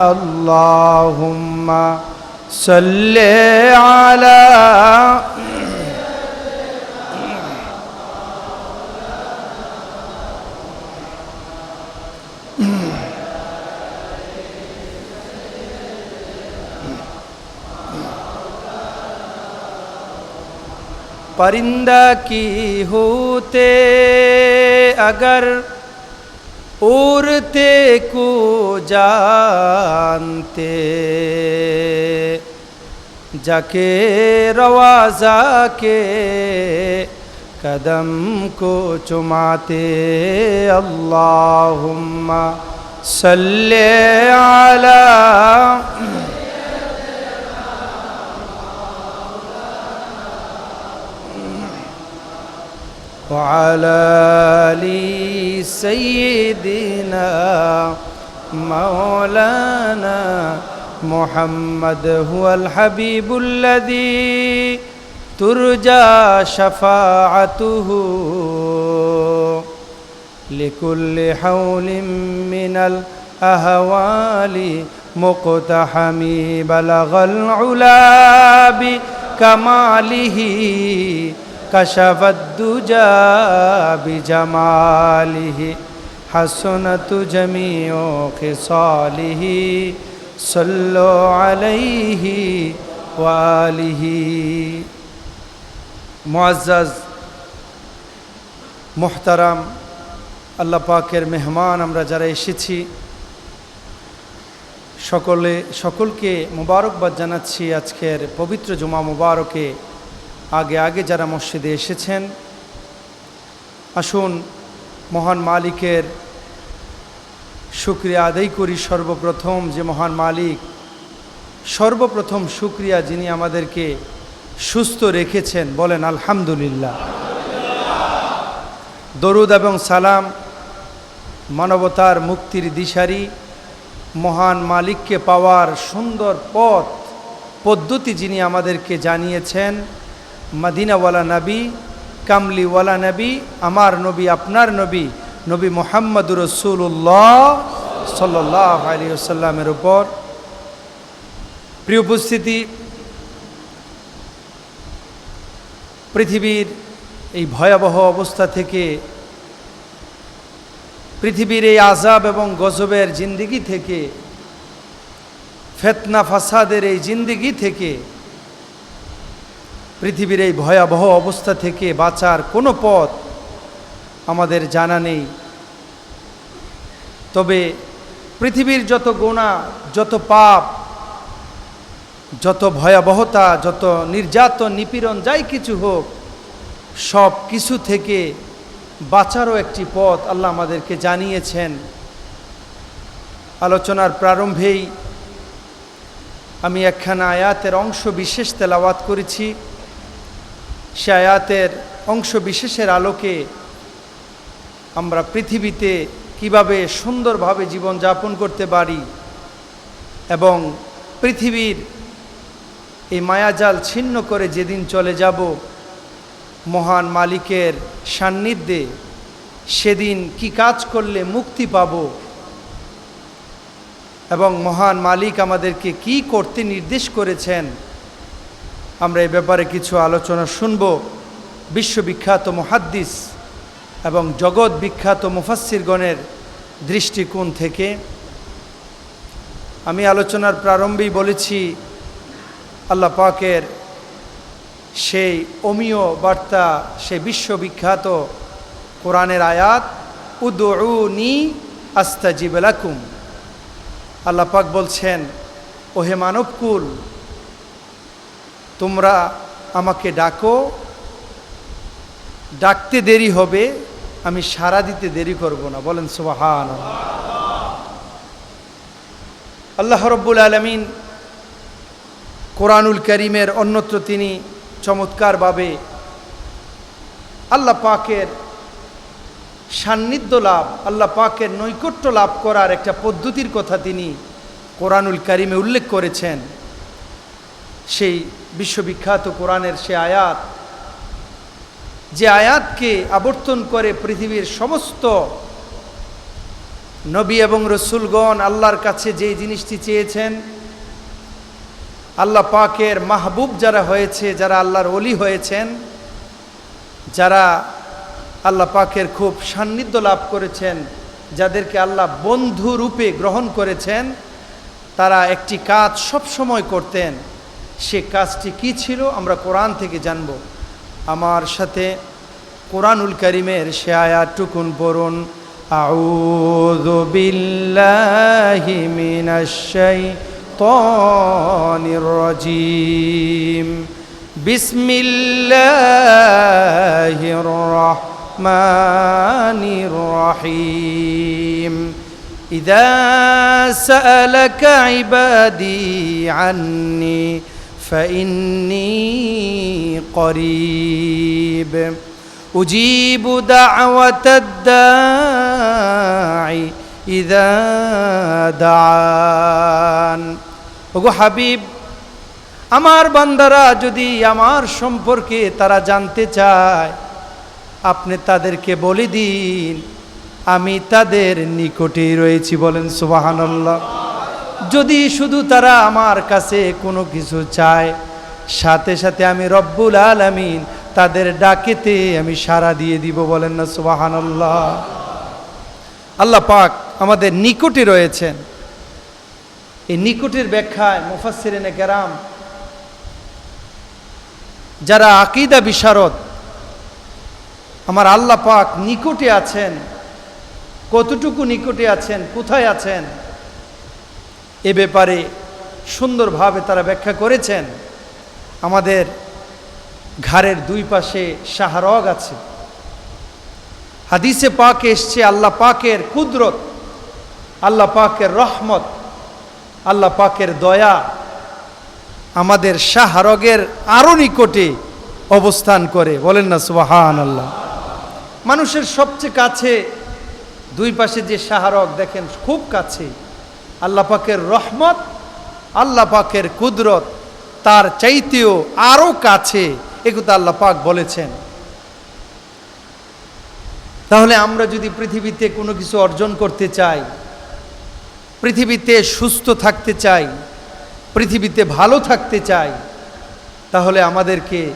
اللهم صل على परिंदा की होते अगर उड़ते को जानते जाके रवाजा के कदम को चुमाते अल्लाहुम्मा सल्ले अला وعلى ال سيدنا مولانا محمد هو الحبيب الذي ترجى شفاعته لكل حول من الأهوال مقتحم بلغ العلا بكماله কশবদ্দুজা বিজমালিহি তু জমিও খিসালিহি সল্লো আলাইহি ওয়ালিহি। মুআজ্জাজ, মুহতারাম, আল্লাহ পাকের মেহমান আমরা যারা এসেছি, সকলে, সকলকে মোবারকবাদ জানাচ্ছি আজকের পবিত্র জুমা মুবারকে। আগে আগে যারা মসজিদে এসেছেন, আসুন মহান মালিকের শুক্রিয়া আদায় করি সর্বপ্রথম যে মহান মালিক, সর্বপ্রথম শুক্রিয়া যিনি আমাদেরকে সুস্থ রেখেছেন, বলেন আলহামদুলিল্লাহ। দরুদ এবং সালাম মানবতার মুক্তির দিশারি মহান মালিককে পাওয়ার সুন্দর পথ, পদ্ধতি যিনি আমাদেরকে জানিয়েছেন মদিনাওয়ালা নবী কামলিওয়ালা নবী, আমার নবী, আপনার নবী নবী মোহাম্মদুর রসুল্লাহ সাল্লাহ আলী উপর। প্রিয় উপস্থিতি, পৃথিবীর এই ভয়াবহ অবস্থা থেকে, পৃথিবীর এই আজাব এবং গজবের জিন্দিগি থেকে, ফেতনা, ফাসাদের এই জিন্দিগি থেকে পৃথিবীর এই ভয়াবহ অবস্থা থেকে বাঁচার কোনো পথ আমাদের জানা নেই। তবে পৃথিবীর যত গোনা, যত পাপ, যত ভয়াবহতা, যত নির্যাতন, নিপীড়ন, যাই কিছু হোক, সব কিছু থেকে বাঁচারও একটি পথ আল্লাহ আমাদেরকে জানিয়েছেন। আলোচনার প্রারম্ভেই আমি একখানা আয়াতের অংশ বিশেষ তেলাওয়াত করেছি। সে আয়াতের অংশ বিশেষের আলোকে আমরা পৃথিবীতে কীভাবে সুন্দরভাবে জীবনযাপন করতে পারি এবং পৃথিবীর এই মায়াজাল ছিন্ন করে যেদিন চলে যাব মহান মালিকের সান্নিধ্যে, সেদিন কি কাজ করলে মুক্তি পাব এবং মহান মালিক আমাদেরকে কি করতে নির্দেশ করেছেন আমরা এই ব্যাপারে কিছু আলোচনা শুনব। বিশ্ববিখ্যাত মহাদ্দিস এবং জগৎ বিখ্যাত মুফাসিরগণের দৃষ্টিকোণ থেকে আমি আলোচনার প্রারম্ভেই বলেছি, আল্লাহ পাকের সেই অমীয় বার্তা, সেই বিশ্ববিখ্যাত কোরআনের আয়াত উদনি আস্তাজিবেলাকুম আল্লাহ পাক বলছেন, ওহে মানবকুল তোমরা আমাকে ডাকো। ডাকতে দেরি হবে, আমি সারা দিতে দেরি করব না। বলেন সুবাহান আল্লাহ রব্বুল আলমিন কোরআনুল করিমের অন্যত্র তিনি চমৎকারভাবে আল্লাহ পাকের সান্নিধ্য লাভ, আল্লাহ পাকের নৈকট্য লাভ করার একটা পদ্ধতির কথা তিনি কোরআনুল করিমে উল্লেখ করেছেন। সেই বিশ্ববিখ্যাত কোরআনের সে আয়াত, যে আয়াতকে আবর্তন করে পৃথিবীর সমস্ত নবী এবং রসুলগণ আল্লাহর কাছে যে জিনিসটি চেয়েছেন, আল্লাহ পাকের মাহবুব যারা হয়েছে, যারা আল্লাহর অলি হয়েছেন, যারা আল্লাহ পাকের খুব সান্নিধ্য লাভ করেছেন, যাদেরকে আল্লাহ বন্ধু রূপে গ্রহণ করেছেন, তারা একটি কাজ সব সময় করতেন। সে কাজটি কি ছিল আমরা কোরআন থেকে জানব আমার সাথে কোরআনুল করিমের সে আয়াতটুকুন পড়ুন আউযু বিল্লাহি মিনাশ শাইতানির রাজিম বিসমিল্লাহির রহমানির রহিম إذا سألك عبادي عني فإني قريب أجيب دعوة الداعي إذا دعان ওগো হাবিব আমার বান্দারা যদি আমার সম্পর্কে তারা জানতে চায় আপনি তাদেরকে বলে দিন আমি তাদের নিকটেই রয়েছি বলেন সুবাহান্লাহ যদি শুধু তারা আমার কাছে কোনো কিছু চায়, সাথে সাথে আমি রব্বুল আলমিন তাদের ডাকেতে আমি সাড়া দিয়ে দিব বলেন না সুবাহান্লাহ আল্লাহ পাক আমাদের নিকটে রয়েছেন। এই নিকটের ব্যাখ্যায় মুফাসিরিনে কেরাম যারা আকিদা বিশারদ, আমার আল্লাহ পাক নিকটে আছেন। কতটুকু নিকটে আছেন? কোথায় আছেন? এ ব্যাপারে সুন্দরভাবে তারা ব্যাখ্যা করেছেন। আমাদের ঘাড়ের দুই পাশে শাহরগ আছে। হাদিসে পাক এসছে, আল্লাহ পাকের কুদরত, আল্লাহ পাকের রহমত, আল্লাহ পাকের দয়া, আমাদের শাহরগের আরও নিকটে অবস্থান করে। বলেন না সুবাহান আল্লাহ মানুষের সবচেয়ে কাছে দুই পাশে যে শাহরগ, দেখেন, খুব কাছে। আল্লাহ পাকের রহমত, আল্লাহ পাকের কুদরত, তার চাইতেও আরও কাছে একথা আল্লাহ পাক বলেছেন। তাহলে আমরা যদি পৃথিবীতে কোনো কিছু অর্জন করতে চাই, পৃথিবীতে সুস্থ থাকতে চাই, পৃথিবীতে ভালো থাকতে চাই, তাহলে আমাদেরকে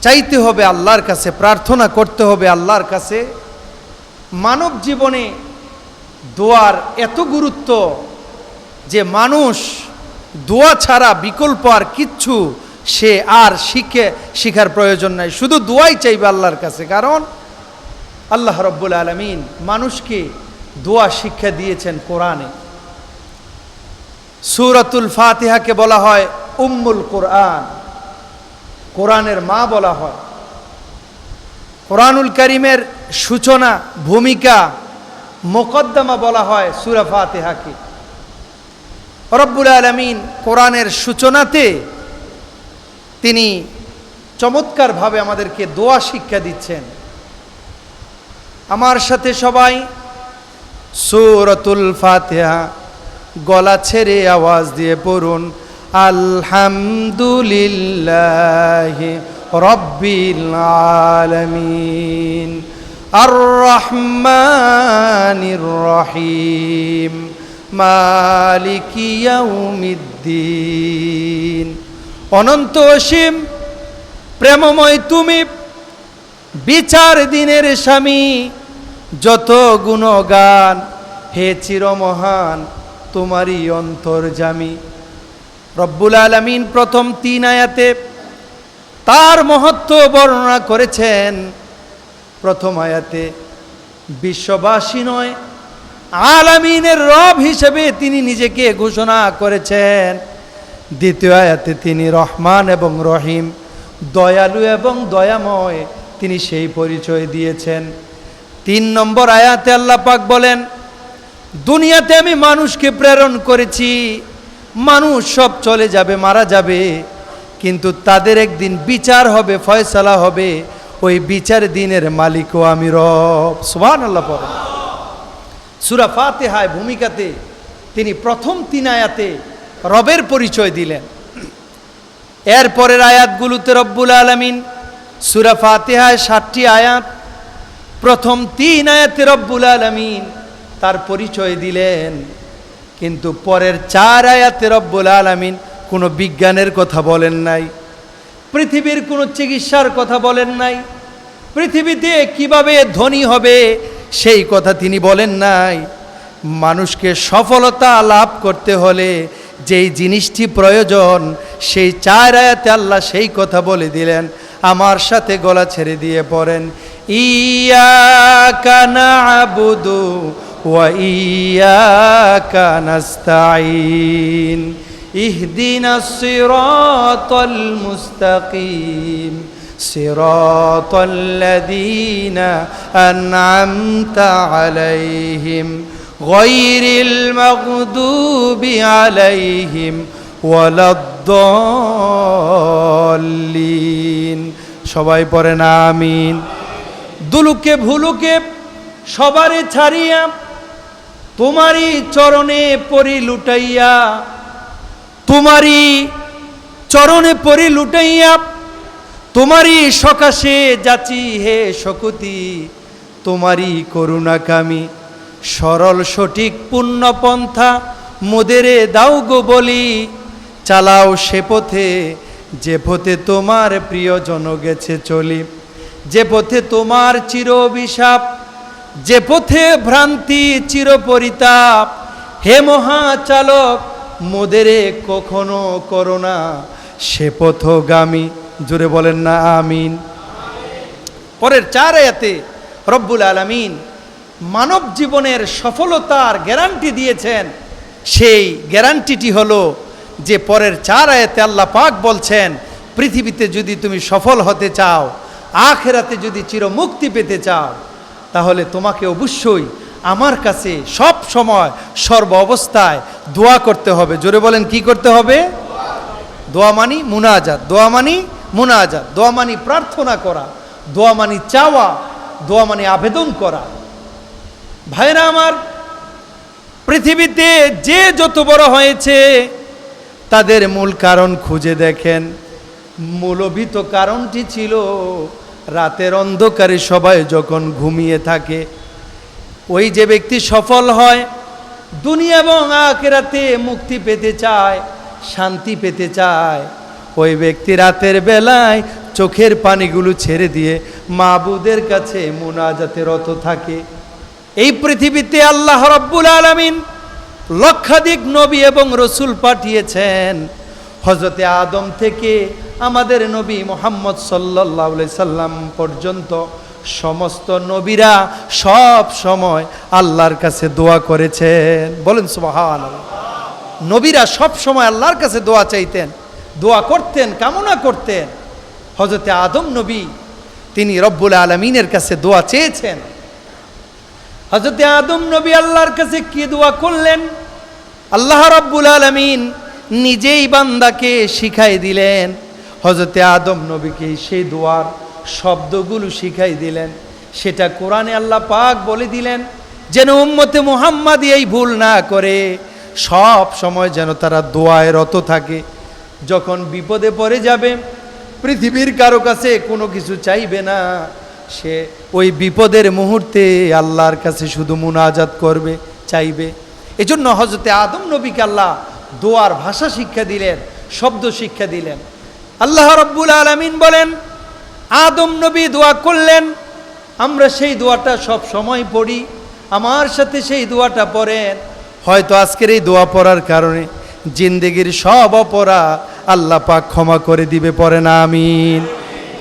চাইতে হবে আল্লাহর কাছে, প্রার্থনা করতে হবে আল্লাহর কাছে। মানব জীবনে দোয়ার এত গুরুত্ব যে মানুষ দোয়া ছাড়া বিকল্প আর কিচ্ছু সে আর শিখে, শিখার প্রয়োজন নাই। শুধু দোয়াই চাইবে আল্লাহর কাছে। কারণ আল্লাহ রব্বুল আলমিন মানুষকে দোয়া শিক্ষা দিয়েছেন কোরআনে। সুরাতুল ফাতিহাকে বলা হয় উম্মুল কোরআন। কোরআনের মা বলা হয়। কোরআনুল করিমের সূচনা, ভূমিকা মোকদ্দমা বলা হয় সুরা ফাতেহাকে রব্বুল আলমিন কোরআনের সূচনাতে তিনি চমৎকারভাবে আমাদেরকে দোয়া শিক্ষা দিচ্ছেন। আমার সাথে সবাই সুরতুল ফাতেহা, গলা ছেড়ে আওয়াজ দিয়ে পড়ুন। আলহামদুলিল্লাহ রব্বিল আলমিন। রহিম মালিক ইয়াউমিদ্দিন অনন্ত অসীম, প্রেমময় তুমি, বিচার দিনের স্বামী, যত গুণগান, হে চিরমহান তোমারই অন্তর্জামী রব্বুল আলমিন প্রথম তিন আয়াতে তার মহত্ব বর্ণনা করেছেন প্রথম আয়াতে, বিশ্ববাসী নয়, আলামিনের রব হিসেবে তিনি নিজেকে ঘোষণা করেছেন। দ্বিতীয় আয়াতে, তিনি রহমান এবং রহিম, দয়ালু এবং দয়াময়, তিনি সেই পরিচয় দিয়েছেন। তিন নম্বর আয়াতে আল্লাহ পাক বলেন, দুনিয়াতে আমি মানুষকে প্রেরণ করেছি, মানুষ সব চলে যাবে, মারা যাবে, কিন্তু তাদের একদিন বিচার হবে, ফয়সালা হবে ওই বিচার দিনের মালিকও আমি রব। সুবান আল্লাহ পড়েন সুরা ফাতেহায় ভূমিকাতে তিনি প্রথম তিন আয়াতে রবের পরিচয় দিলেন। এর পরের আয়াতগুলোতে রব্বুল আলমিন সুরা ফাতেহায় ষাটটি আয়াত প্রথম তিন আয়াতে রব্বুল আলমিন তার পরিচয় দিলেন। কিন্তু পরের চার আয়াতে রব্বুল আলামিন কোনো বিজ্ঞানের কথা বলেন নাই, পৃথিবীর কোনো চিকিৎসার কথা বলেন নাই পৃথিবীতে কীভাবে ধনী হবে, সেই কথা তিনি বলেন নাই। মানুষকে সফলতা লাভ করতে হলে যেই জিনিসটি প্রয়োজন, সেই চার আয়াতে আল্লাহ সেই কথা বলে দিলেন। আমার সাথে গলা ছেড়ে দিয়ে পড়েন ইয়া কানা আবুদু ওয়া ইয়া কানাস্তাইন ইহদিনাস সিরাতাল মুস্তাকিম। صراط الذين أنعمت عليهم غير المغضوب عليهم ولا الضالين সবাই পড়েন আমিন দুলুকে ভুলুকে সবারে ছাড়িয়া তোমারই চরণে পরি লুটাইয়া তোমারই চরণে পরি লুটাইয়া তোমারই সকাশে যাচি হে শকুতি, তোমারই করুণাকামী, সরল সঠিক পুণ্যপন্থা মোদেরে দাও গো বলি, চালাও সে পথে, যে পথে তোমার প্রিয়জন গেছে চলি, যে পথে তোমার চির অভিশাপ, যে পথে ভ্রান্তি চির পরিতাপ, হে মহাচালক, মোদেরে কখনো করোনা সে পথগামী জুড়ে বলেন না, আমিন। পরের চার আয়াতে রব্বুল আলামিন মানব জীবনের সফলতার গ্যারান্টি দিয়েছেন। সেই গ্যারান্টিটি হলো যে পরের চার আয়াতে আল্লাহ পাক বলছেন, পৃথিবীতে যদি তুমি সফল হতে চাও, আখেরাতে যদি চির মুক্তি পেতে চাও, তাহলে তোমাকে অবশ্যই আমার কাছে সব সময় সর্ব অবস্থায় দোয়া করতে হবে। জোরে বলেন, কি করতে হবে? দোয়া মানি মুনাজাত। দোয়া মানি মুনাজাত, দোয়া মানি প্রার্থনা করা, দোয়া মানি চাওয়া, দোয়া মানি আবেদন করা। ভাইরা আমার, পৃথিবীতে যে যত বড় হয়েছে, তাদের মূল কারণ খুঁজে দেখেন। মূলভীত কারণটি ছিল, রাতের অন্ধকারে সবাই যখন ঘুমিয়ে থাকে, ওই যে ব্যক্তি সফল হয়, দুনিয়া এবং আখেরাতে মুক্তি পেতে চায়, শান্তি পেতে চায়। ওই ব্যক্তি রাতের বেলায় চোখের পানিগুলো ছেড়ে দিয়ে মাবুদের কাছে মোনাজাতে রত থাকে। এই পৃথিবীতে আল্লাহ রব্বুল আলমিন লক্ষাধিক নবী এবং রসুল পাঠিয়েছেন। হজরতে আদম থেকে আমাদের নবী মোহাম্মদ সাল্লাহ সাল্লাম পর্যন্ত সমস্ত নবীরা সব সময় আল্লাহর কাছে দোয়া করেছেন। বলেন সুবাহান নবীরা সব সময় আল্লাহর কাছে দোয়া চাইতেন। দোয়া করতেন, কামনা করতেন। হজরতে আদম নবী, তিনি রব্বুল আলমিনের কাছে দোয়া চেয়েছেন। হজরতে আদম নবী আল্লাহর কাছে কি দোয়া করলেন? আল্লাহ রব্বুল আলমিন নিজেই বান্দাকে শিখাই দিলেন। হজরতে আদম নবীকে সেই দোয়ার শব্দগুলো শিখাই দিলেন। সেটা কোরআনে আল্লাহ পাক বলে দিলেন, যেন উম্মতে মুহাম্মাদ এই ভুল না করে। সব সময় যেন তারা দোয়ায় রত থাকে। যখন বিপদে পড়ে যাবে, পৃথিবীর কারও কাছে কোনো কিছু চাইবে না। সে ওই বিপদের মুহূর্তে আল্লাহর কাছে শুধু মুনাজাত করবে, চাইবে। এজন্য হজরতে আদম নবীকে আল্লাহ দোয়ার ভাষা শিক্ষা দিলেন, শব্দ শিক্ষা দিলেন। আল্লাহ রব্বুল আলমিন বলেন, আদম নবী দোয়া করলেন, আমরা সেই দোয়াটা সব সময় পড়ি, আমার সাথে সেই দোয়াটা পড়েন। হয়তো আজকের এই দোয়া পড়ার কারণে জিন্দেগির সব অপরাধ আল্লাহ পাক ক্ষমা করে দিবে পড়েন আমিন।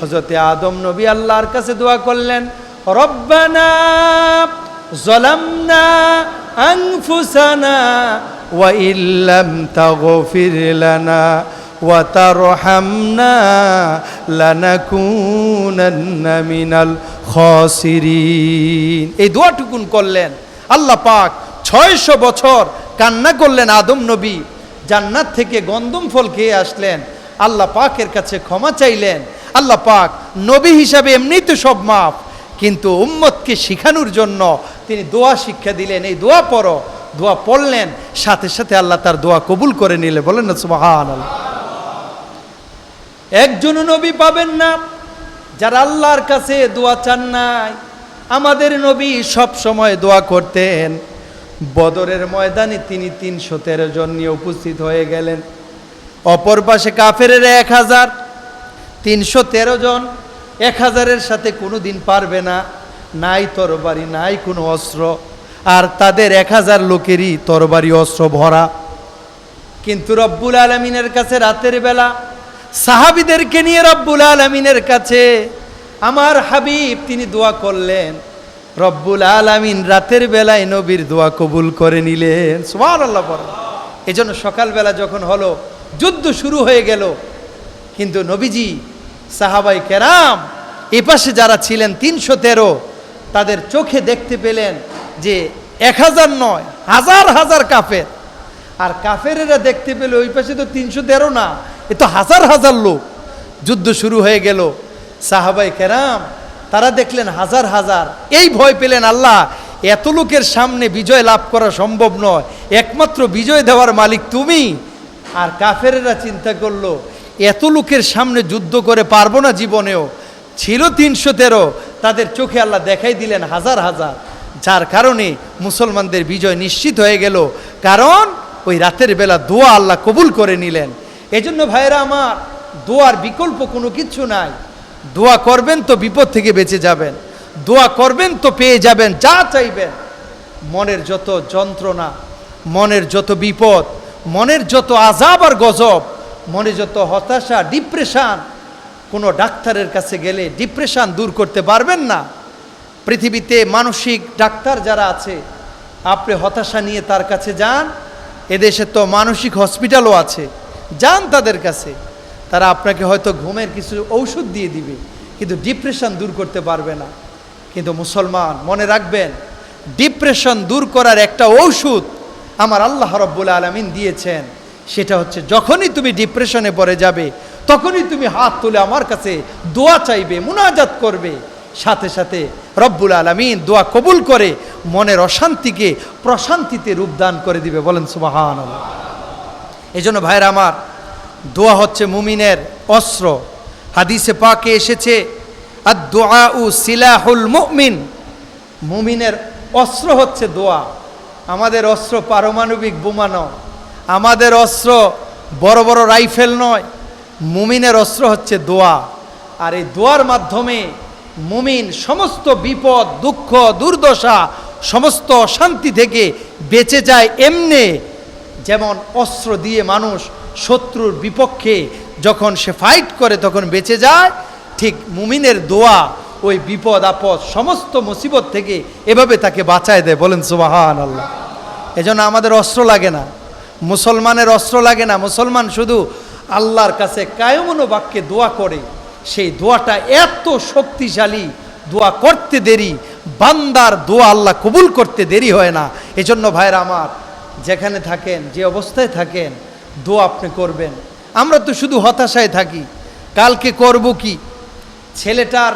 হজরতে আদম নবী আল্লাহর কাছে দোয়া করলেন, রব্বানা জলামনা আনফুসানা ওয়া ইল্লাম তাগফির লানা ওয়া তারহামনা লানাকুনান্না মিনাল খাসিরিন। এই দোয়াটুকুন করলেন। আল্লাহ পাক ছয়শো বছর কান্না করলেন আদম নবী। জান্নাত থেকে গন্দম ফল খেয়ে আসলেন। আল্লাহ পাকের কাছে ক্ষমা চাইলেন। আল্লাহ পাক নবী হিসাবে এমনি তো সব মাপ কিন্তু উম্মতকে শিখানোর জন্য তিনি দোয়া শিক্ষা দিলেন, এই দোয়া পড়ো। দোয়া পড়লেন, সাথে সাথে আল্লাহ তার দোয়া কবুল করে নিলে। বলেন না সুবাহান একজনও নবী পাবেন না, যারা আল্লাহর কাছে দোয়া চান নাই। আমাদের নবী সব সময় দোয়া করতেন। বদরের ময়দানে তিনি তিনশো তেরো জন নিয়ে উপস্থিত হয়ে গেলেন। অপর পাশে কাফেরের এক হাজার, তিনশো তেরো জন এক হাজারের সাথে কোনো দিন পারবে না। নাই তরবারি, নাই কোনো অস্ত্র। আর তাদের এক হাজার লোকেরই তরবারি, অস্ত্র ভরা। কিন্তু রব্বুল আলমিনের কাছে রাতের বেলা সাহাবিদেরকে নিয়ে রব্বুল আলমিনের কাছে আমার হাবিব তিনি দোয়া করলেন রব্বুল আলমিন রাতের বেলায় নবীর দোয়া কবুল করে নিলেন। সুমান আল্লাহ পর জন্য সকালবেলা যখন হলো, যুদ্ধ শুরু হয়ে গেল, কিন্তু নবীজি, সাহাবাই কেরাম, এ পাশে যারা ছিলেন তিনশো তেরো, তাদের চোখে দেখতে পেলেন যে এক হাজার নয়, হাজার হাজার কাফের। আর কাফেরেরা দেখতে পেল ওই পাশে তো তিনশো তেরো না, এ তো হাজার হাজার লোক। যুদ্ধ শুরু হয়ে গেল, সাহাবাই কেরাম তারা দেখলেন হাজার হাজার। এই ভয় পেলেন আল্লাহ। এত লোকের সামনে বিজয় লাভ করা সম্ভব নয়। একমাত্র বিজয় দেওয়ার মালিক তুমি। আর কাফেরেরা চিন্তা করল, এত লোকের সামনে যুদ্ধ করে পারব না জীবনেও। ছিল তিনশো তেরো, তাদের চোখে আল্লাহ দেখাই দিলেন হাজার হাজার। যার কারণে মুসলমানদের বিজয় নিশ্চিত হয়ে গেল। কারণ ওই রাতের বেলা দোয়া আল্লাহ কবুল করে নিলেন। এজন্য ভাইরা আমার, দোয়ার বিকল্প কোনো কিছু নাই। দোয়া করবেন তো বিপদ থেকে বেঁচে যাবেন। দোয়া করবেন তো পেয়ে যাবেন, যা চাইবেন। মনের যত যন্ত্রণা, মনের যত বিপদ, মনের যত আজাব আর গজব, মনে যত হতাশা, ডিপ্রেশান, কোনো ডাক্তারের কাছে গেলে ডিপ্রেশান দূর করতে পারবেন না। পৃথিবীতে মানসিক ডাক্তার যারা আছে, আপনি হতাশা নিয়ে তার কাছে যান, এদেশে তো মানসিক হসপিটালও আছে। যান তাদের কাছে। তারা আপনাকে হয়তো ঘুমের কিছু ঔষধ দিয়ে দিবে, কিন্তু ডিপ্রেশন দূর করতে পারবে না। কিন্তু মুসলমান, মনে রাখবেন ডিপ্রেশন দূর করার একটা ঔষধ আমার আল্লাহ রব্বুল আলমিন দিয়েছেন। সেটা হচ্ছে, যখনই তুমি ডিপ্রেশনে পড়ে যাবে, তখনই তুমি হাত তুলে আমার কাছে দোয়া চাইবে, মুনাজাত করবে। সাথে সাথে রব্বুল আলমিন দোয়া কবুল করে মনের অশান্তিকে প্রশান্তিতে রূপদান করে দিবে। বলেন সুবাহান এই জন্য ভাইরা আমার দোয়া হচ্ছে মুমিনের অস্ত্র। হাদিসে পাকে এসেছে আর দোয়া উ সিলাহুল মুমিন। মুমিনের অস্ত্র হচ্ছে দোয়া। আমাদের অস্ত্র পারমাণবিক বোমা নয়। আমাদের অস্ত্র বড় বড় রাইফেল নয়। মুমিনের অস্ত্র হচ্ছে দোয়া। আর এই দোয়ার মাধ্যমে মুমিন সমস্ত বিপদ, দুঃখ, দুর্দশা, সমস্ত অশান্তি থেকে বেঁচে যায় এমনে। যেমন অস্ত্র দিয়ে মানুষ শত্রুর বিপক্ষে যখন সে ফাইট করে, তখন বেঁচে যায়। ঠিক মুমিনের দোয়া, ওই বিপদ, আপদ, সমস্ত মুসিবত থেকে এভাবে তাকে বাঁচায় দেয়। বলেন সুবাহান আল্লাহ এজন্য আমাদের অস্ত্র লাগে না। মুসলমানের অস্ত্র লাগে না। মুসলমান শুধু আল্লাহর কাছে কায়মনো বাক্যে দোয়া করে। সেই দোয়াটা এত শক্তিশালী, দোয়া করতে দেরি, বান্দার দোয়া আল্লাহ কবুল করতে দেরি হয় না। এজন্য ভাইরা আমার, যেখানে থাকেন, যে অবস্থায় থাকেন দোয়া আপনি করবেন। আমরা তো শুধু হতাশায় থাকি। কালকে করব কি? ছেলেটার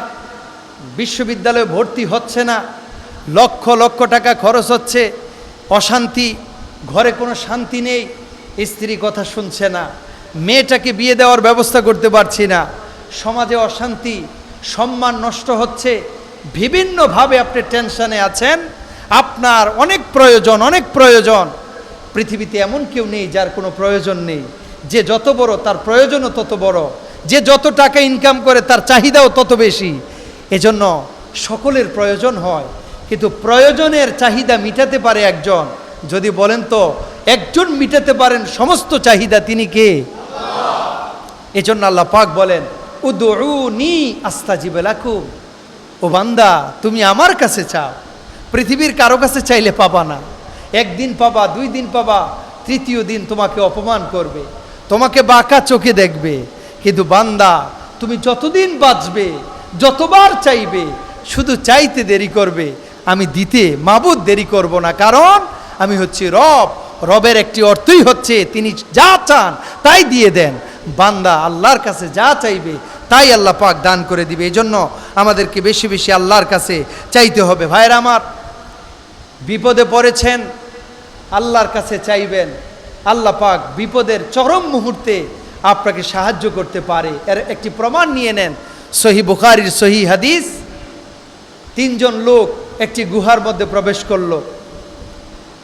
বিশ্ববিদ্যালয়ে ভর্তি হচ্ছে না। লক্ষ লক্ষ টাকা খরচ হচ্ছে। অশান্তি। ঘরে কোনো শান্তি নেই। স্ত্রী কথা শুনছে না। মেয়েটাকে বিয়ে দেওয়ার ব্যবস্থা করতে পারছি না। সমাজে অশান্তি। সম্মান নষ্ট হচ্ছে। বিভিন্নভাবে আপনি টেনশনে আছেন। আপনার অনেক প্রয়োজন অনেক প্রয়োজন। পৃথিবীতে এমন কেউ নেই যার কোনো প্রয়োজন নেই। যে যত বড় তার প্রয়োজনও তত বড়। যে যত টাকা ইনকাম করে তার চাহিদাও তত বেশি। এজন্য সকলের প্রয়োজন হয়। কিন্তু প্রয়োজনের চাহিদা মিটাতে পারে একজন। যদি বলেন তো, একজন মিটাতে পারেন সমস্ত চাহিদা তিনি কে? এজন্য আল্লাহ পাক বলেন উদুনি আস্তা জিবেলাকুম ও বান্দা, তুমি আমার কাছে চাও। পৃথিবীর কারও কাছে চাইলে পাবা না। একদিন পাবা, দুই দিন পাবা, তৃতীয় দিন তোমাকে অপমান করবে, তোমাকে বাঁকা চোখে দেখবে। কিন্তু বান্দা, তুমি যতদিন বাঁচবে, যতবার চাইবে, শুধু চাইতে দেরি করবে। আমি দিতে মাবুদ দেরি করব না, কারণ আমি হচ্ছি রব। রবের একটি অর্থই হচ্ছে, তিনি যা চান তাই দিয়ে দেন। বান্দা আল্লাহর কাছে যা চাইবে, তাই আল্লাহ পাক দান করে দিবে। এই জন্য আমাদেরকে বেশি বেশি আল্লাহর কাছে চাইতে হবে। ভাইরা আমার বিপদে পড়েছেন, আল্লাহর কাছে চাইবেন, আল্লাহ পাক বিপদের চরম মুহূর্তে আপনাকে সাহায্য করতে পারে। এর একটি প্রমাণ নিয়ে নেন। সহি বুখারির সহি হাদিস, তিনজন লোক একটি গুহার মধ্যে প্রবেশ করল।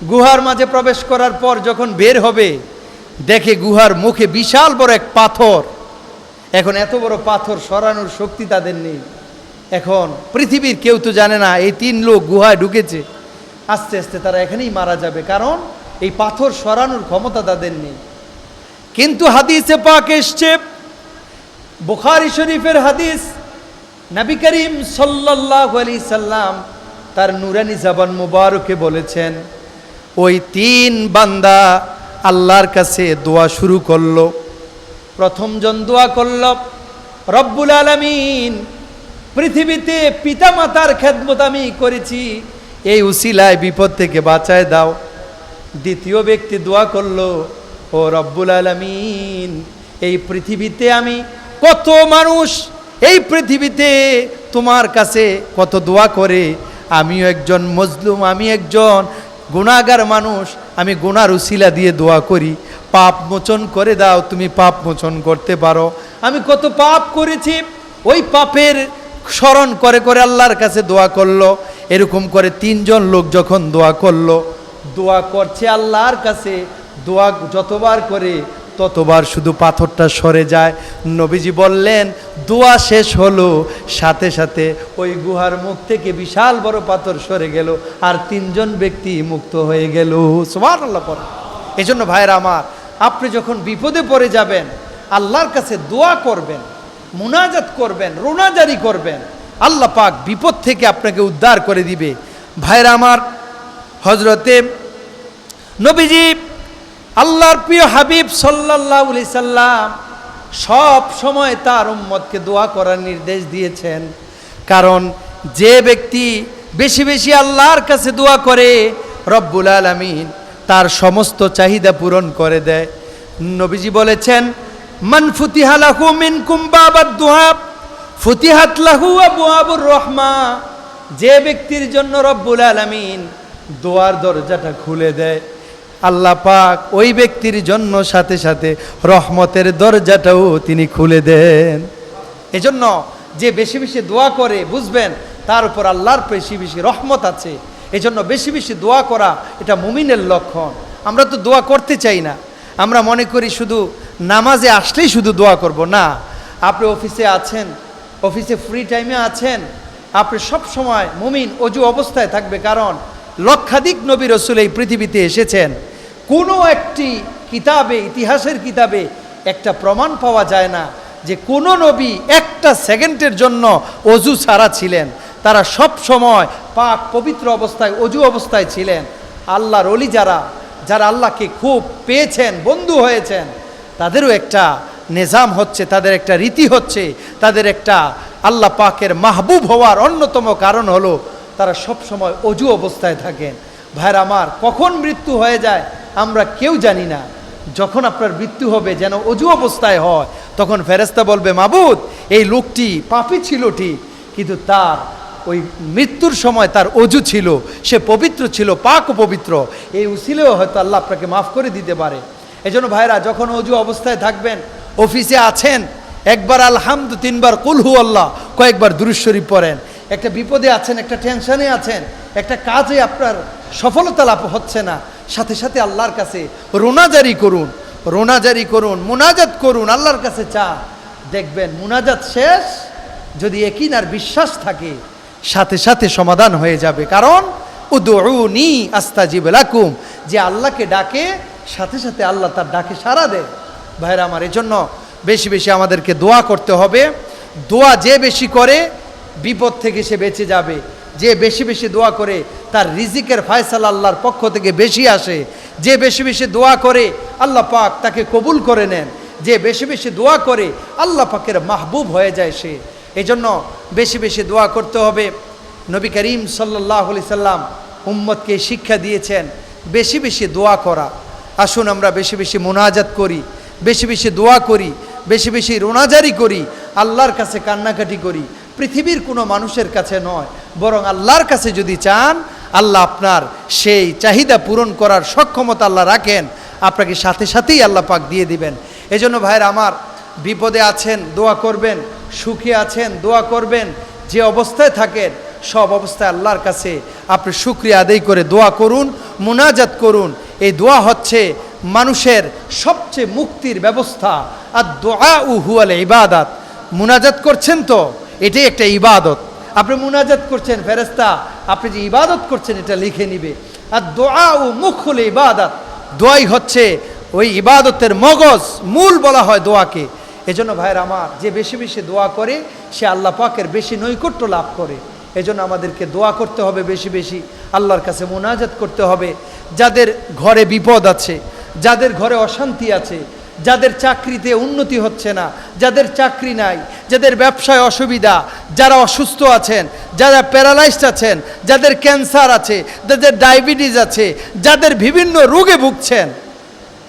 গুহার মাঝে প্রবেশ করার পর যখন বের হবে, দেখে গুহার মুখে বিশাল বড় এক পাথর। এখন এত বড় পাথর সরানোর শক্তি তাদের নেই। এখন পৃথিবীর কেউ তো জানে না, এই তিন লোক গুহায় ঢুকেছে। আস্তে আস্তে তারা এখানেই মারা যাবে। কারণ এই পাথর সরানোর ক্ষমতা তাদের নেই। কিন্তু হাদিসে পাক এসছে, বুখারি শরীফের হাদিস, নবী করিম সাল্লাল্লাহু আলাইহি সাল্লাম তার নুরানি জাবান মুবারকে বলেছেন, ওই তিন বান্দা আল্লাহর কাছে দোয়া শুরু করল। প্রথমজন দোয়া করল, রব্বুল আলামিন, পৃথিবীতে পিতামাতার খেদমত আমি করেছি এই উসিলায় বিপদ থেকে বাঁচায় দাও। দ্বিতীয় ব্যক্তি দোয়া করল, ও রব্বুল আলামিন, এই পৃথিবীতে আমি কত মানুষ, এই পৃথিবীতে তোমার কাছে কত দোয়া করে, আমিও একজন মজলুম, আমি একজন গুণাগার মানুষ, আমি গুনার উশিলা দিয়ে দোয়া করি। পাপ মোচন করে দাও, তুমি পাপ মোচন করতে পারো। আমি কত পাপ করেছি, ওই পাপের স্মরণ করে করে আল্লাহর কাছে দোয়া করল, এরকম করে তিনজন লোক যখন দোয়া করল, দোয়া করছে আল্লাহর কাছে, দোয়া যতবার করে ততবার শুধু পাথরটা সরে যায়। নবীজি বললেন, দোয়া শেষ হলো, সাথে সাথে ওই গুহার মুখ থেকে বিশাল বড় পাথর সরে গেল আর তিনজন ব্যক্তি মুক্ত হয়ে গেল। সবার আল্লাহ পর এই জন্য ভাইরা আমার, আপনি যখন বিপদে পড়ে যাবেন, আল্লাহর কাছে দোয়া করবেন মুনাজাত করবেন, রোনাজারি করবেন। আল্লাহ পাক বিপদ থেকে আপনাকে উদ্ধার করে দিবে। ভাইরা আমার হজরতে নবীজি, আল্লাহর প্রিয় হাবিব সাল্লাহ সাল্লাম সব সময় তার উম্মতকে দোয়া করার নির্দেশ দিয়েছেন। কারণ যে ব্যক্তি বেশি বেশি আল্লাহর কাছে দোয়া করে, রব্বুল আলমিন তার সমস্ত চাহিদা পূরণ করে দেয়। নবীজি বলেছেন মান ফুতিহালাহু মিন কুম্বাবাদ দোয়া ফুতিহাত লাহু আবু আবুর রহমা। যে ব্যক্তির জন্য রব্বুল আলমিন দোয়ার দরজাটা খুলে দেয়, আল্লাহ পাক ওই ব্যক্তির জন্য সাথে সাথে রহমতের দরজাটাও তিনি খুলে দেন। এজন্য যে বেশি বেশি দোয়া করে, বুঝবেন, তার উপর আল্লাহর বেশি বেশি রহমত আছে। এজন্য বেশি বেশি দোয়া করা এটা মুমিনের লক্ষণ। আমরা তো দোয়া করতে চাই না। আমরা মনে করি শুধু নামাজে আসলেই শুধু দোয়া করব। না, আপনি অফিসে আছেন, অফিসে ফ্রি টাইমে আছেন, আপনি সব সময় মুমিন অজু অবস্থায় থাকবে কারণ লক্ষাধিক নবী রসুল এই পৃথিবীতে এসেছেন। কোনো একটি কিতাবে, ইতিহাসের কিতাবে একটা প্রমাণ পাওয়া যায় না যে কোনো নবী একটা সেকেন্ডের জন্য অজু ছাড়া ছিলেন। তারা সব সময় পাক পবিত্র অবস্থায়, অজু অবস্থায় ছিলেন। আল্লাহর অলি যারা যারা আল্লাহকে খুব পেয়েছেন, বন্ধু হয়েছেন, তাদেরও একটা নিজাম হচ্ছে, তাদের একটা রীতি হচ্ছে, তাদের একটা আল্লাহ পাকের মাহবুব হওয়ার অন্যতম কারণ হলো তারা সব সময় অজু অবস্থায় থাকেন। ভাইর আমার, কখন মৃত্যু হয়ে যায় আমরা কেউ জানি না। যখন আপনার মৃত্যু হবে, যেন অজু অবস্থায় হয়, তখন ফেরেস্তা বলবে, মাবুদ, এই লোকটি পাপি ছিল ঠিক, কিন্তু তার ওই মৃত্যুর সময় তার অজু ছিল, সে পবিত্র ছিল, পাক পবিত্র। এই উসিলেও হয়তো আল্লাহ আপনাকে মাফ করে দিতে পারে। এজন্য ভাইরা, যখন অজু অবস্থায় থাকবেন, অফিসে আছেন, একবার আলহামদ, তিনবার কুলহু আল্লাহ, কয়েকবার দুরুশ্বরী পড়েন। একটা বিপদে আছেন, একটা টেনশনে আছেন, একটা কাজে আপনার সফলতা লাভ হচ্ছে না। সাথে সাথে আল্লাহর কাছে রোনাজারি করুন রোনাজারি করুন, মোনাজাত করুন, আল্লাহর কাছে চা দেখবেন মুনাজাত শেষ, যদি একিনার বিশ্বাস থাকে সাথে সাথে সমাধান হয়ে যাবে। কারণ উদুনি আস্তাজিব লাকুম যে আল্লাহকে ডাকে, সাথে সাথে আল্লাহ তার ডাকে সারা দেয়। ভাইরা আমার, এজন্য বেশি বেশি আমাদেরকে দোয়া করতে হবে। দোয়া যে বেশি করে, বিপদ থেকে সে বেঁচে যাবে। যে বেশি বেশি দোয়া করে, তার রিজিকের ফায়সাল আল্লাহর পক্ষ থেকে বেশি আসে। যে বেশি বেশি দোয়া করে, আল্লাহ পাক তাকে কবুল করে নেন। যে বেশি বেশি দোয়া করে, আল্লাহ পাকের মাহবুব হয়ে যায় সে। এই জন্য বেশি বেশি দোয়া করতে হবে। নবী করিম সাল্লাহ সাল্লাম উম্মতকে শিক্ষা দিয়েছেন, বেশি বেশি দোয়া করা। আসুন আমরা বেশি বেশি মোনাজাত করি, বেশি বেশি দোয়া করি, বেশি বেশি রোনাজারি করি, আল্লাহর কাছে কান্নাকাটি করি। পৃথিবীর কোনো মানুষের কাছে নয়, বরং আল্লাহর কাছে যদি চান, আল্লাহ আপনার সেই চাহিদা পূরণ করার সক্ষমতা আল্লাহ রাখেন। আপনাকে সাথে সাথেই আল্লাহ পাক দিয়ে দিবেন। এজন্য ভাইয়ের আমার বিপদে আছেন, দোয়া করবেন, সুখে আছেন, দোয়া করবেন, যে অবস্থায় থাকেন, সব অবস্থায় আল্লাহর কাছে আপনি শুক্রিয়া আদায় করে দোয়া করুন, মোনাজাত করুন। এই দোয়া হচ্ছে মানুষের সবচেয়ে মুক্তির ব্যবস্থা। আর দোয়া উহুয়াল ইবাদত। মুনাজাত করছেন তো, এটাই একটা ইবাদত। আপনি মুনাজাত করছেন ফেরেস্তা আপনি যে ইবাদত করছেন, এটা লিখে নিবে। আর দোয়া ও মুখুল ইবাদত। দোয়াই হচ্ছে ওই ইবাদতের মগজ, মূল বলা হয় দোয়াকে। এজন্য ভাইয়ের আমার, যে বেশি বেশি দোয়া করে, সে আল্লাহ পাকের বেশি নৈকট্য লাভ করে। এজন্য আমাদেরকে দোয়া করতে হবে বেশি বেশি, আল্লাহর কাছে মোনাজাত করতে হবে। যাদের ঘরে বিপদ আছে, যাদের ঘরে অশান্তি আছে, যাদের চাকরিতে উন্নতি হচ্ছে না, যাদের চাকরি নাই, যাদের ব্যবসায় অসুবিধা, যারা অসুস্থ আছেন, যারা প্যারালাইজড আছেন, যাদের ক্যান্সার আছে, যাদের ডায়াবেটিস আছে, যাদের বিভিন্ন রোগে ভুগছেন,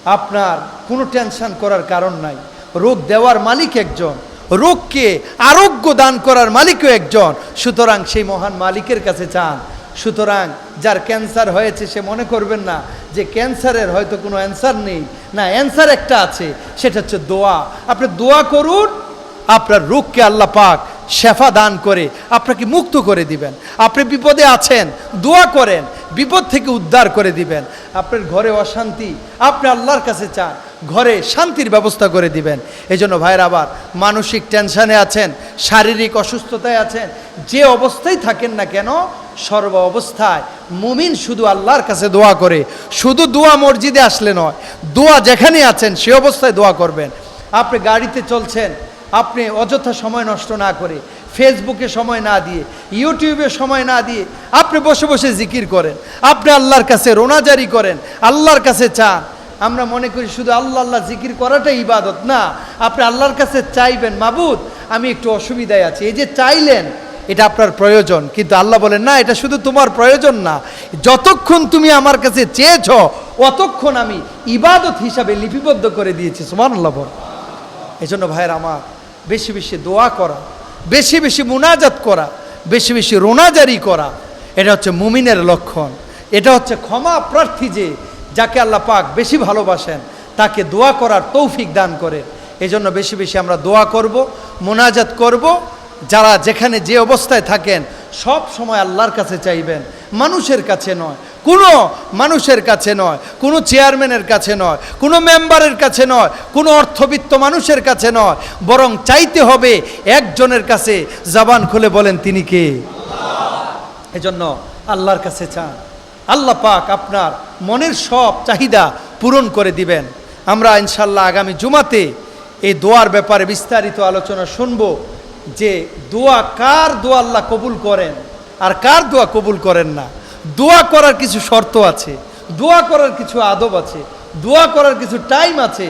আপনার কোনো টেনশন করার কারণ নাই। রোগ দেওয়ার মালিক একজন। রোগকে আরোগ্য দান করার মালিকও একজন। সুতরাং সেই মহান মালিকের কাছে চান। সুতরাং যার ক্যান্সার হয়েছে সে মনে করবেন না যে ক্যান্সারের হয়তো কোনো অ্যান্সার নেই। না, অ্যান্সার একটা আছে, সেটা হচ্ছে দোয়া। আপনি দোয়া করুন, আপনার রোগকে আল্লাহ পাক শেফা দান করে আপনাকে মুক্ত করে দিবেন। আপনি বিপদে আছেন, দোয়া করেন, বিপদ থেকে উদ্ধার করে দিবেন। আপনার ঘরে অশান্তি, আপনি আল্লাহর কাছে চান। ঘরে শান্তির ব্যবস্থা করে দিবেন। এই জন্য ভাইয়ের আবার মানসিক টেনশানে আছেন, শারীরিক অসুস্থতায় আছেন, যে অবস্থায় থাকেন না কেন, সর্ব অবস্থায় মুমিন শুধু আল্লাহর কাছে দোয়া করে, শুধু দোয়া মসজিদে আসলে নয়, দোয়া যেখানে আছেন সে অবস্থায় দোয়া করবেন। আপনি গাড়িতে চলছেন, আপনি অযথা সময় নষ্ট না করে, ফেসবুকে সময় না দিয়ে, ইউটিউবে সময় না দিয়ে আপনি বসে বসে জিকির করেন, আপনি আল্লাহর কাছে রোনাজারি করেন, আল্লাহর কাছে চান আমরা মনে করি শুধু আল্লাহ আল্লাহ জিকির করাটাই ইবাদত, না। আপনি আল্লাহর কাছে চাইবেন, মাবুদ, আমি একটু অসুবিধায় আছি। এই যে চাইলেন, এটা আপনার প্রয়োজন। কিন্তু আল্লাহ বলেন, না, এটা শুধু তোমার প্রয়োজন না। যতক্ষণ তুমি আমার কাছে চেয়েছ, অতক্ষণ আমি ইবাদত হিসাবে লিপিবদ্ধ করে দিয়েছি। সুমান আল্লাহ এই জন্য ভাইয়ের আমার, বেশি বেশি দোয়া করা, বেশি বেশি মুনাজাত করা, বেশি বেশি রোনাজারি করা, এটা হচ্ছে মুমিনের লক্ষণ। এটা হচ্ছে ক্ষমা প্রার্থী যে যাকে আল্লাহ পাক বেশি ভালোবাসেন, তাকে দোয়া করার তৌফিক দান করে। এই জন্য বেশি বেশি আমরা দোয়া করব, মোনাজাত করব। যারা যেখানে যে অবস্থায় থাকেন, সব সময় আল্লাহর কাছে চাইবেন। মানুষের কাছে নয়, কোনো মানুষের কাছে নয়, কোনো চেয়ারম্যানের কাছে নয়, কোনো মেম্বারের কাছে নয়, কোনো অর্থবিত্ত মানুষের কাছে নয়। বরং চাইতে হবে একজনের কাছে। জবান খুলে বলেন তিনি কে? এজন্য আল্লাহর কাছে চান। আল্লাহ পাক আপনার মনের সব চাহিদা পূরণ করে দিবেন। আমরা ইনশাল্লাহ আগামী জুমাতে এই দোয়ার ব্যাপারে বিস্তারিত আলোচনা শুনব যে দোয়া কার দোয়া আল্লাহ কবুল করেন আর কার দোয়া কবুল করেন না। দোয়া করার কিছু শর্ত আছে, দোয়া করার কিছু আদব আছে, দোয়া করার কিছু টাইম আছে।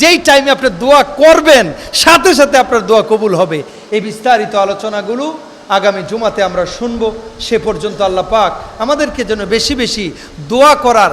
যেই টাইমে আপনি দোয়া করবেন, সাথে সাথে আপনার দোয়া কবুল হবে। এই বিস্তারিত আলোচনাগুলো আগামী জুমাতে আমরা শুনব সে পর্যন্ত আল্লাহ পাক আমাদেরকে যেন বেশি বেশি দোয়া করার